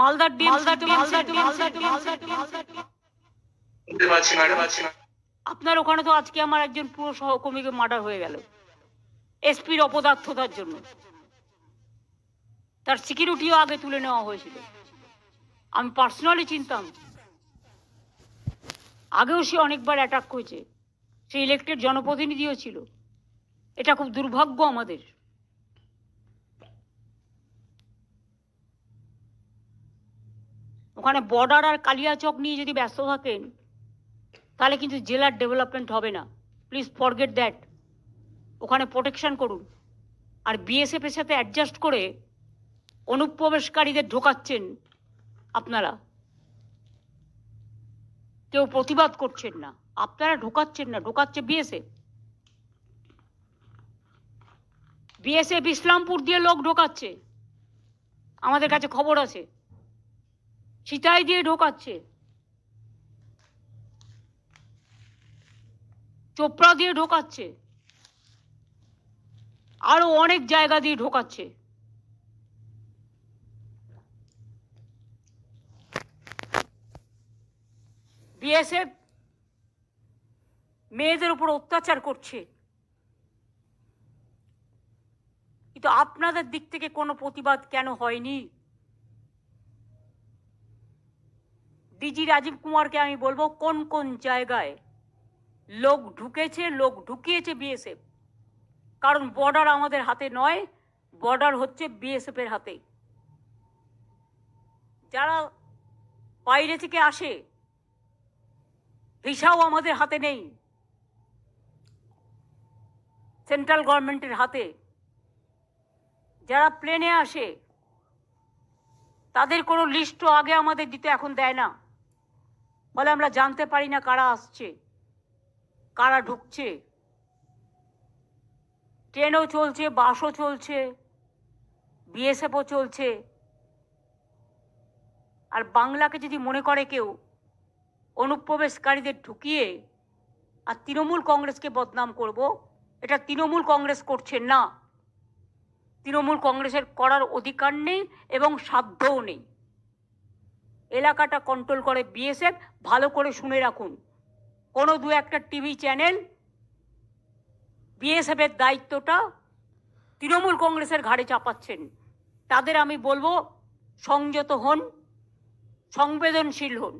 মালদার ডিম মালদার ডিম মালদার ডিম। বুঝতে পারছি ম্যাডাম পারছি আপনার ওখানে তো আজকে আমার একজন পুরো সহকর্মীকে মার্ডার হয়ে গেল। এসপির অপদার্থতার জন্য। তার সিকিউরিটিও আগে তুলে নেওয়া হয়েছিল। আমি পার্সোনালি চিনতাম। আগেও সে অনেকবার অ্যাটাক করেছে। সে ইলেক্টেড জনপ্রতিনিধিও ছিল। এটা খুব দুর্ভাগ্য আমাদের। ওখানে বর্ডার আর কালিয়াচক নিয়ে যদি ব্যস্ত থাকেন, তাহলে কিন্তু জেলার ডেভেলপমেন্ট হবে না। প্লিজ ফরগেট দ্যাট ওখানে প্রোটেকশন করুন। আর বিএসএফের সাথে অ্যাডজাস্ট করে অনুপ্রবেশকারীদের ঢোকাচ্ছেন আপনারা। কেউ প্রতিবাদ করছেন না। আপনারা ঢোকাচ্ছেন না, ঢোকাচ্ছে বিএসএফ বিএসএফ ইসলামপুর দিয়ে লোক ঢোকাচ্ছে। আমাদের কাছে খবর আছে। সিতাই দিয়ে ঢোকাচ্ছে। চোপড়া দিয়ে ঢোকাচ্ছে। আরও অনেক জায়গা দিয়ে ঢোকাচ্ছে। বিএসএফ মেয়েদের উপর অত্যাচার করছে। কিন্তু আপনাদের দিক থেকে কোনো প্রতিবাদ কেন হয়নি? ডিজি রাজীব কুমারকে আমি বলব, কোন কোন জায়গায় লোক ঢুকেছে, লোক ঢুকিয়েছে বিএসএফ কারণ বর্ডার আমাদের হাতে নয় বর্ডার হচ্ছে বিএসএফ এর হাতে। যারা বাইরে থেকে আসে, ভিসাও আমাদের হাতে নেই। সেন্ট্রাল গভর্নমেন্টের হাতে। যারা প্লেনে আসে, তাদের কোনো লিস্টও আগে আমাদের দিতে এখন দেয় না। ফলে আমরা জানতে পারি না কারা আসছে, কারা ঢুকছে। ট্রেনও চলছে, বাসও চলছে, বিএসএফও চলছে। আর বাংলাকে যদি মনে করে কেউ, অনুপ্রবেশকারীদের ঢুকিয়ে আর তৃণমূল কংগ্রেসকে বদনাম করব, এটা তৃণমূল কংগ্রেস করছে না। তৃণমূল কংগ্রেসের করার অধিকার নেই এবং সাধ্যও নেই। এলাকাটা কন্ট্রোল করে বিএসএফ ভালো করে শুনে রাখুন। কোনো দু একটা টিভি চ্যানেল বিএসএফের দায়িত্বটা তৃণমূল কংগ্রেসের ঘাড়ে চাপাচ্ছেন। তাদের আমি বলব, সংযত হন, সংবেদনশীল হন।